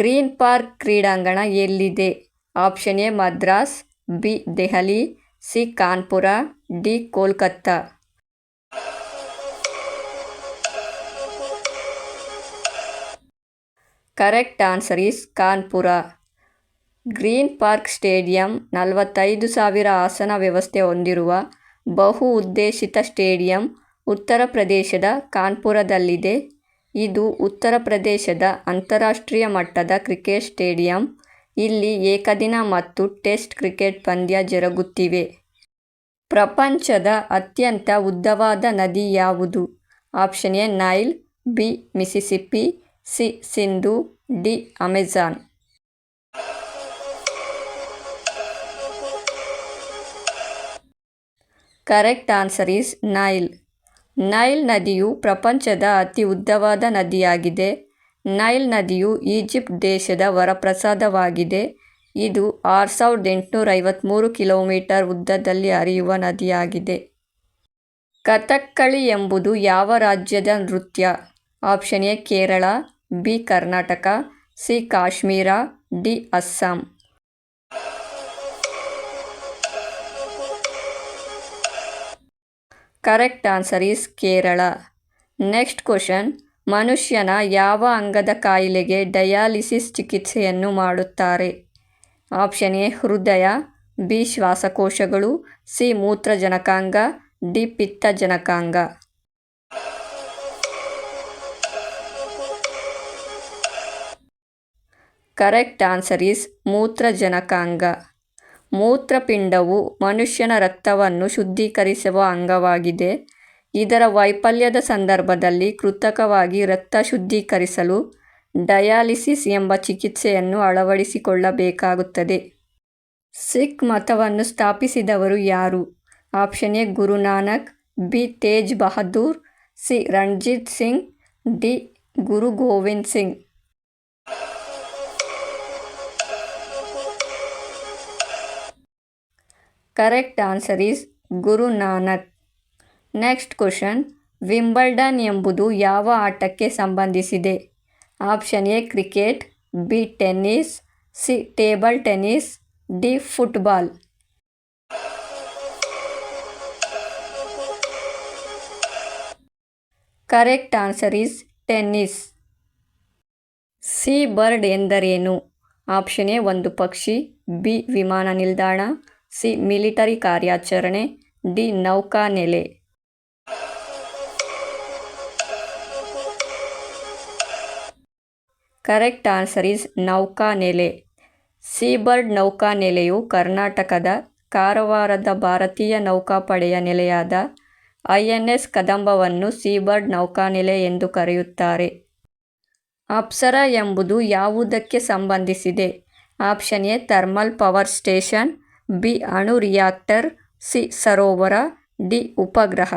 Green park ಕ್ರೀಡಾಂಗಣ ಎಲ್ಲಿದೆ? Option A, Madras, B, Delhi, C, Kanpur, D, Kolkata. Correct answer is Kanpur. Green Park stadium ನಲವತ್ತೈದು ಸಾವಿರ ಆಸನ ವ್ಯವಸ್ಥೆ ಹೊಂದಿರುವ ಬಹು ಉದ್ದೇಶಿತ ಸ್ಟೇಡಿಯಂ ಉತ್ತರ ಪ್ರದೇಶದ ಕಾನ್ಪುರದಲ್ಲಿದೆ. ಇದು ಉತ್ತರ ಪ್ರದೇಶದ ಅಂತಾರಾಷ್ಟ್ರೀಯ ಮಟ್ಟದ ಕ್ರಿಕೆಟ್ ಸ್ಟೇಡಿಯಂ. ಇಲ್ಲಿ ಏಕದಿನ ಮತ್ತು ಟೆಸ್ಟ್ ಕ್ರಿಕೆಟ್ ಪಂದ್ಯ ಜರುಗುತ್ತಿವೆ. ಪ್ರಪಂಚದ ಅತ್ಯಂತ ಉದ್ದವಾದ ನದಿ ಯಾವುದು? Option A, Nile, B Mississippi C, Sindhu, D, Amazon. Correct answer is Nile. Nile ನದಿಯು ಪ್ರಪಂಚದ ಅತಿ ಉದ್ದವಾದ ನದಿಯಾಗಿದೆ. ನೈಲ್ ನದಿಯು ಈಜಿಪ್ಟ್ ದೇಶದ ವರಪ್ರಸಾದವಾಗಿದೆ. ಇದು ಆರು ಸಾವಿರದ ಎಂಟುನೂರ ಐವತ್ತ್ಮೂರು ಕಿಲೋಮೀಟರ್ ಉದ್ದದಲ್ಲಿ ಹರಿಯುವ ನದಿಯಾಗಿದೆ. ಕಥಕ್ಕಳಿ ಎಂಬುದು ಯಾವ ರಾಜ್ಯದ ನೃತ್ಯ? Option A Kerala, B Karnataka, C Kashmir, D Assam. Correct answer is Kerala. Next question, ಮನುಷ್ಯನ ಯಾವ ಅಂಗದ ಕಾಯಿಲೆಗೆ ಡಯಾಲಿಸಿಸ್ ಚಿಕಿತ್ಸೆಯನ್ನು ಮಾಡುತ್ತಾರೆ? ಆಪ್ಷನ್ ಎ, ಹೃದಯ, ಬಿ, ಶ್ವಾಸಕೋಶಗಳು, ಸಿ, ಮೂತ್ರಜನಕಾಂಗ, ಡಿ, ಪಿತ್ತಜನಕಾಂಗ. ಕರೆಕ್ಟ್ ಆನ್ಸರ್ ಈಸ್ ಮೂತ್ರಜನಕಾಂಗ. ಮೂತ್ರಪಿಂಡವು ಮನುಷ್ಯನ ರಕ್ತವನ್ನು ಶುದ್ಧೀಕರಿಸುವ ಅಂಗವಾಗಿದೆ. ಇದರ ವೈಫಲ್ಯದ ಸಂದರ್ಭದಲ್ಲಿ ಕೃತಕವಾಗಿ ರಕ್ತ ಶುದ್ಧೀಕರಿಸಲು ಡಯಾಲಿಸಿಸ್ ಎಂಬ ಚಿಕಿತ್ಸೆಯನ್ನು ಅಳವಡಿಸಿಕೊಳ್ಳಬೇಕಾಗುತ್ತದೆ. ಸಿಖ್ ಮತವನ್ನು ಸ್ಥಾಪಿಸಿದವರು ಯಾರು? Option A, Guru Nanak, B, Tegh Bahadur, C, Ranjit Singh, D Guru Gobind Singh. Correct answer is Guru Nanak next question Wimbledon ಎಂಬುದು ಯಾವ ಆಟಕ್ಕೆ ಸಂಬಂಧಿಸಿದೆ? Option A cricket B tennis C table tennis D football correct answer is tennis Seabird ಎಂದರೇನು? Option A ಒಂದು ಪಕ್ಷಿ. B ವಿಮಾನ ನಿಲ್ದಾಣ. C military ಕಾರ್ಯಾಚರಣೆ, ಡಿ ನೌಕಾನೆಲೆ. ಕರೆಕ್ಟ್ ಆನ್ಸರ್ ಈಸ್ ನೌಕಾನೆಲೆ. ಸೀಬರ್ಡ್ ನೌಕಾನೆಲೆಯು ಕರ್ನಾಟಕದ ಕಾರವಾರದ ಭಾರತೀಯ ನೌಕಾಪಡೆಯ ನೆಲೆಯಾದ ಐ ಎನ್ ಎಸ್ ಕದಂಬವನ್ನು ಸೀಬರ್ಡ್ ನೌಕಾನೆಲೆ ಎಂದು ಕರೆಯುತ್ತಾರೆ. ಅಪ್ಸರ ಎಂಬುದು ಯಾವುದಕ್ಕೆ ಸಂಬಂಧಿಸಿದೆ? Option A, thermal power station B ಅಣು ರಿಯಾಕ್ಟರ್ ಸಿ ಸರೋವರ, ಡಿ ಉಪಗ್ರಹ.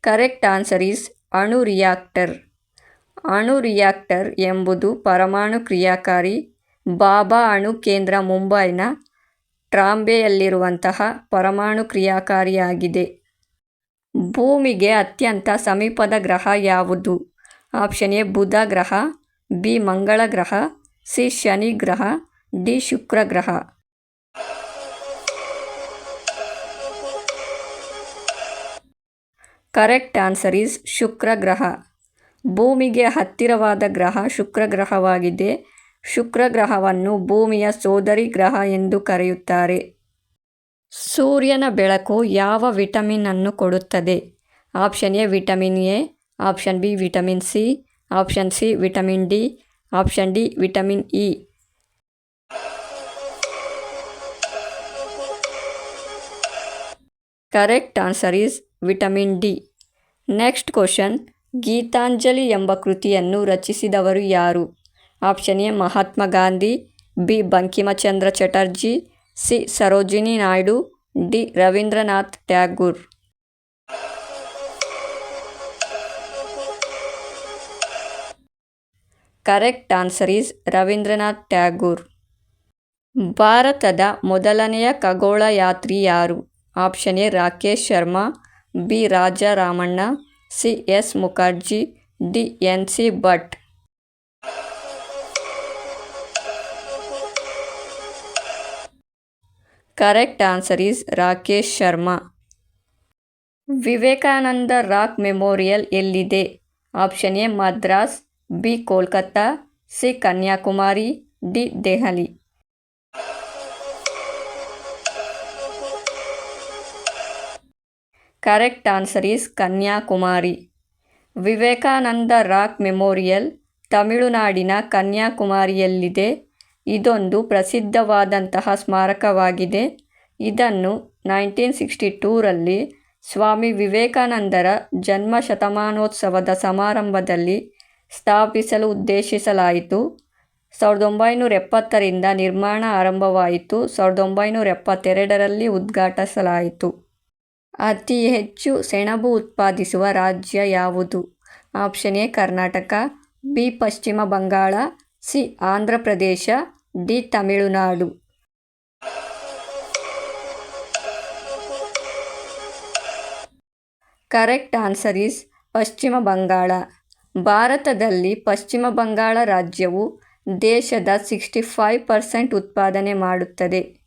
ಕರೆಕ್ಟ್ ಆನ್ಸರ್ ಈಸ್ ಅಣು ರಿಯಾಕ್ಟರ್ ಅಣು ರಿಯಾಕ್ಟರ್ ಎಂಬುದು ಪರಮಾಣು ಕ್ರಿಯಾಕಾರಿ ಬಾಬಾ ಅಣು ಕೇಂದ್ರ ಮುಂಬೈನ ಟ್ರಾಂಬೆಯಲ್ಲಿರುವಂತಹ ಪರಮಾಣು ಕ್ರಿಯಾಕಾರಿಯಾಗಿದೆ. ಭೂಮಿಗೆ ಅತ್ಯಂತ ಸಮೀಪದ ಗ್ರಹ ಯಾವುದು? ಆಪ್ಷನ್ ಎ, ಬುಧ ಗ್ರಹ ಬಿ ಮಂಗಳ ಗ್ರಹ, ಸಿ ಶನಿ ಗ್ರಹ, ಡಿ ಶುಕ್ರ ಗ್ರಹ. ಕರೆಕ್ಟ್ ಆನ್ಸರ್ ಈಸ್ ಶುಕ್ರ ಗ್ರಹ. ಭೂಮಿಗೆ ಹತ್ತಿರವಾದ ಗ್ರಹ ಶುಕ್ರ ಗ್ರಹವಾಗಿದೆ. ಶುಕ್ರ ಗ್ರಹವನ್ನು ಭೂಮಿಯ ಸೋದರಿ ಗ್ರಹ ಎಂದು ಕರೆಯುತ್ತಾರೆ. ಸೂರ್ಯನ ಬೆಳಕು ಯಾವ ವಿಟಮಿನ್ ಅನ್ನು ಕೊಡುತ್ತದೆ? Option A vitamin A, option B vitamin C option C vitamin D option D vitamin E correct answer is vitamin D next question Gitanjali ಎಂಬ ಕೃತಿಯನ್ನು ರಚಿಸಿದವರು ಯಾರು? Option A Mahatma Gandhi B Bankimchandra Chatterjee C Sarojini Naidu D Rabindranath Tagore correct answer is Rabindranath Tagore. ಭಾರತದ ಮೊದಲನೆಯ ಖಗೋಳಯಾತ್ರಿ ಯಾರು? Option A, Rakesh Sharma, B, Raja Ramanna, C, S, Mukherjee, D, N, C, Bhat. Correct answer is Rakesh Sharma. Vivekananda rock memorial ಎಲ್ಲಿದೆ? Option A, Madras B Kolkata, C Kanyakumari, D Delhi. Correct answer is Kanyakumari. Vivekananda rock memorial, ತಮಿಳುನಾಡಿನ ಕನ್ಯಾಕುಮಾರಿಯಲ್ಲಿದೆ. ಇದೊಂದು ಪ್ರಸಿದ್ಧವಾದಂತಹ ಸ್ಮಾರಕವಾಗಿದೆ. ಇದನ್ನು nineteen sixty ಟೂರಲ್ಲಿ ಸ್ವಾಮಿ ವಿವೇಕಾನಂದರ ಜನ್ಮ ಶತಮಾನೋತ್ಸವದ ಸಮಾರಂಭದಲ್ಲಿ ಸ್ಥಾಪಿಸಲು ಉದ್ದೇಶಿಸಲಾಯಿತು. ಸಾವಿರದ ಒಂಬೈನೂರ ಎಪ್ಪತ್ತರಿಂದ ನಿರ್ಮಾಣ ಆರಂಭವಾಯಿತು. ಸಾವಿರದ ಒಂಬೈನೂರ ಎಪ್ಪತ್ತೆರಡರಲ್ಲಿ ಉದ್ಘಾಟಿಸಲಾಯಿತು. ಅತಿ ಹೆಚ್ಚು ಸೆಣಬು ಉತ್ಪಾದಿಸುವ ರಾಜ್ಯ ಯಾವುದು? ಆಪ್ಷನ್ ಎ, ಕರ್ನಾಟಕ, ಬಿ, ಪಶ್ಚಿಮ Bangala, C, Andhra Pradesh, D, Tamil Nadu. Correct answer is Paschima Bangala. ಭಾರತದಲ್ಲಿ ಪಶ್ಚಿಮ ಬಂಗಾಳ ರಾಜ್ಯವು ದೇಶದ ಸಿಕ್ಸ್ಟಿ ಫೈವ್ ಪರ್ಸೆಂಟ್ ಉತ್ಪಾದನೆ ಮಾಡುತ್ತದೆ.